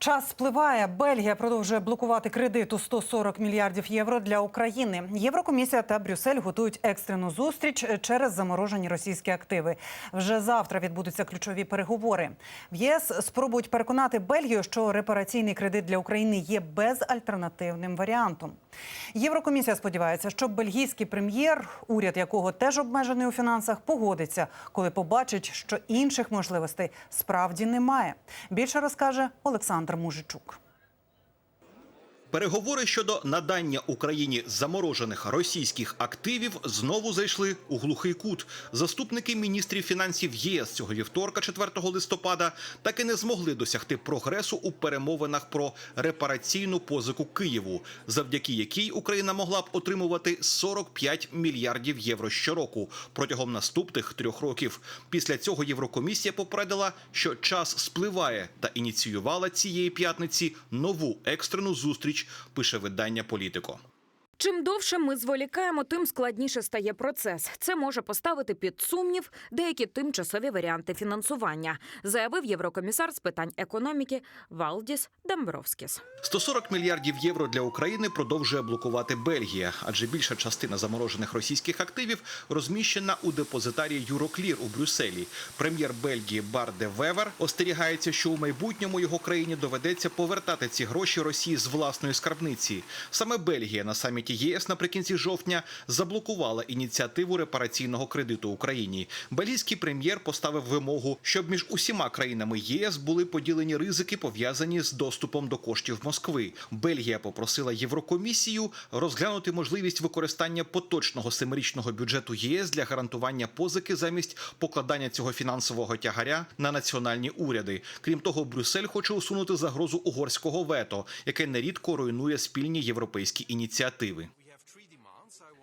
Час спливає. Бельгія продовжує блокувати кредит у 140 мільярдів євро для України. Єврокомісія та Брюссель готують екстрену зустріч через заморожені російські активи. Вже завтра відбудуться ключові переговори. В ЄС спробують переконати Бельгію, що репараційний кредит для України є безальтернативним варіантом. Єврокомісія сподівається, що бельгійський прем'єр, уряд якого теж обмежений у фінансах, погодиться, коли побачить, що інших можливостей справді немає. Більше розкаже Олександр Мужичук. Переговори щодо надання Україні заморожених російських активів знову зайшли у глухий кут. Заступники міністрів фінансів ЄС цього вівторка, 4 листопада, так і не змогли досягти прогресу у перемовинах про репараційну позику Києву, завдяки якій Україна могла б отримувати 45 мільярдів євро щороку протягом наступних трьох років. Після цього Єврокомісія попередила, що час спливає та ініціювала цієї п'ятниці нову екстрену зустріч. Пише видання Політико. Чим довше ми зволікаємо, тим складніше стає процес. Це може поставити під сумнів деякі тимчасові варіанти фінансування, заявив єврокомісар з питань економіки Валдіс Дамбровскіс. 140 мільярдів євро для України продовжує блокувати Бельгія, адже більша частина заморожених російських активів розміщена у депозитарії Юроклір у Брюсселі. Прем'єр Бельгії Барде Вевер остерігається, що у майбутньому його країні доведеться повертати ці гроші Росії з власної скарбниці. Саме Бельгія на саміті ЄС наприкінці жовтня заблокувала ініціативу репараційного кредиту Україні. Бельгійський прем'єр поставив вимогу, щоб між усіма країнами ЄС були поділені ризики, пов'язані з доступом до коштів Москви. Бельгія попросила Єврокомісію розглянути можливість використання поточного семирічного бюджету єС для гарантування позики замість покладання цього фінансового тягаря на національні уряди. Крім того, Брюссель хоче усунути загрозу угорського вето, яке нерідко руйнує спільні європейські ініціативи.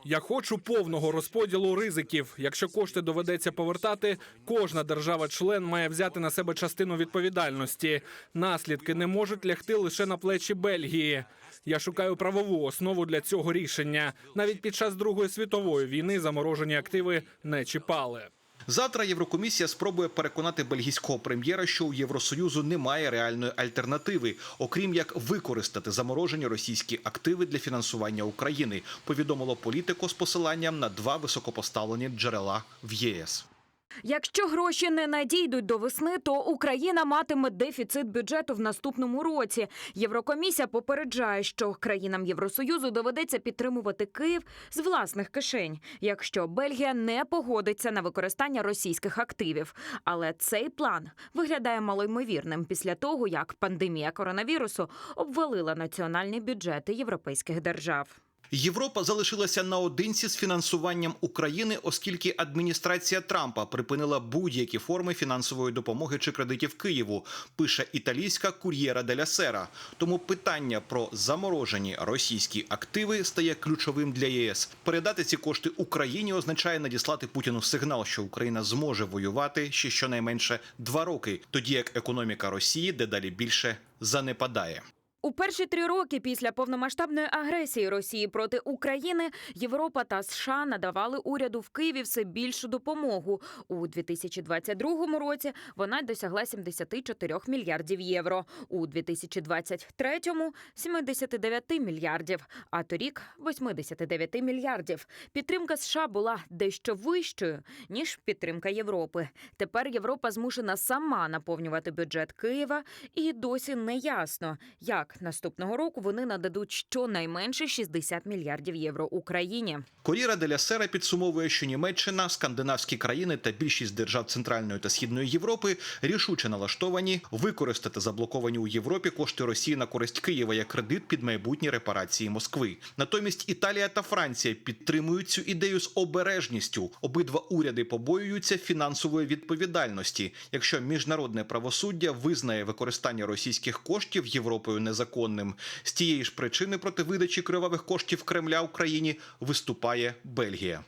Я хочу повного розподілу ризиків. Якщо кошти доведеться повертати, кожна держава-член має взяти на себе частину відповідальності. Наслідки не можуть лягти лише на плечі Бельгії. Я шукаю правову основу для цього рішення. Навіть під час Другої світової війни заморожені активи не чіпали. Завтра Єврокомісія спробує переконати бельгійського прем'єра, що у Євросоюзу немає реальної альтернативи, окрім як використати заморожені російські активи для фінансування України. Повідомило політико з посиланням на два високопоставлені джерела в ЄС. Якщо гроші не надійдуть до весни, то Україна матиме дефіцит бюджету в наступному році. Єврокомісія попереджає, що країнам Євросоюзу доведеться підтримувати Київ з власних кишень, якщо Бельгія не погодиться на використання російських активів. Але цей план виглядає малоймовірним після того, як пандемія коронавірусу обвалила національні бюджети європейських держав. Європа залишилася наодинці з фінансуванням України, оскільки адміністрація Трампа припинила будь-які форми фінансової допомоги чи кредитів Києву. Пише італійська кур'єра деля Сера. Тому питання про заморожені російські активи стає ключовим для ЄС. Передати ці кошти Україні означає надіслати Путіну сигнал, що Україна зможе воювати ще щонайменше два роки, тоді як економіка Росії дедалі більше занепадає. У перші три роки після повномасштабної агресії Росії проти України Європа та США надавали уряду в Києві все більшу допомогу. У 2022 році вона досягла 74 мільярдів євро. У 2023 – 79 мільярдів, а торік – 89 мільярдів. Підтримка США була дещо вищою ніж підтримка Європи. Тепер Європа змушена сама наповнювати бюджет Києва, і досі не ясно, як наступного року вони нададуть щонайменше 60 мільярдів євро Україні. Коріра деля Сера підсумовує, що Німеччина, скандинавські країни та більшість держав Центральної та Східної Європи рішуче налаштовані використати заблоковані у Європі кошти Росії на користь Києва як кредит під майбутні репарації Москви. Натомість Італія та Франція підтримують цю ідею з обережністю. Обидва уряди побоюються фінансової відповідальності, якщо міжнародне правосуддя визнає використання російських коштів Європою незаконним. З тієї ж причини проти видачі кривавих коштів Кремля Україні виступає Бельгія.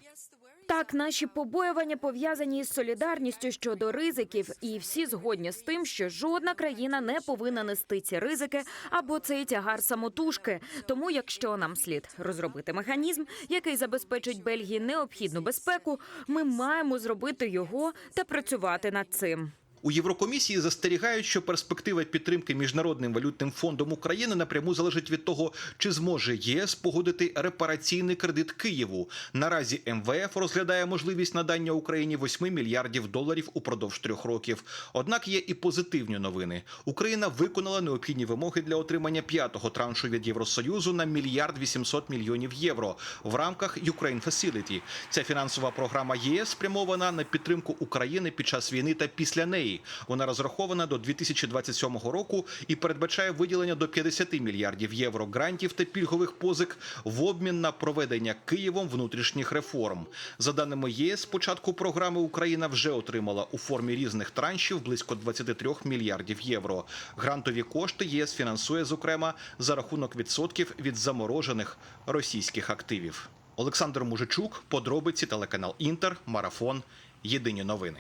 Так, наші побоювання пов'язані із солідарністю щодо ризиків, і всі згодні з тим, що жодна країна не повинна нести ці ризики або цей тягар самотужки. Тому, якщо нам слід розробити механізм, який забезпечить Бельгії необхідну безпеку, ми маємо зробити його та працювати над цим. У Єврокомісії застерігають, що перспектива підтримки міжнародним валютним фондом України напряму залежить від того, чи зможе ЄС погодити репараційний кредит Києву. Наразі МВФ розглядає можливість надання Україні 8 мільярдів доларів упродовж трьох років. Однак є і позитивні новини. Україна виконала необхідні вимоги для отримання п'ятого траншу від Євросоюзу на мільярд 800 мільйонів євро в рамках Ukraine Facility. Ця фінансова програма ЄС спрямована на підтримку України під час війни та після неї. Вона розрахована до 2027 року і передбачає виділення до 50 мільярдів євро грантів та пільгових позик в обмін на проведення Києвом внутрішніх реформ. За даними ЄС, початку програми Україна вже отримала у формі різних траншів близько 23 мільярдів євро. Грантові кошти єС фінансує зокрема за рахунок відсотків від заморожених російських активів. Олександр Мужичук, подробиці телеканал Інтер, марафон. Єдині новини.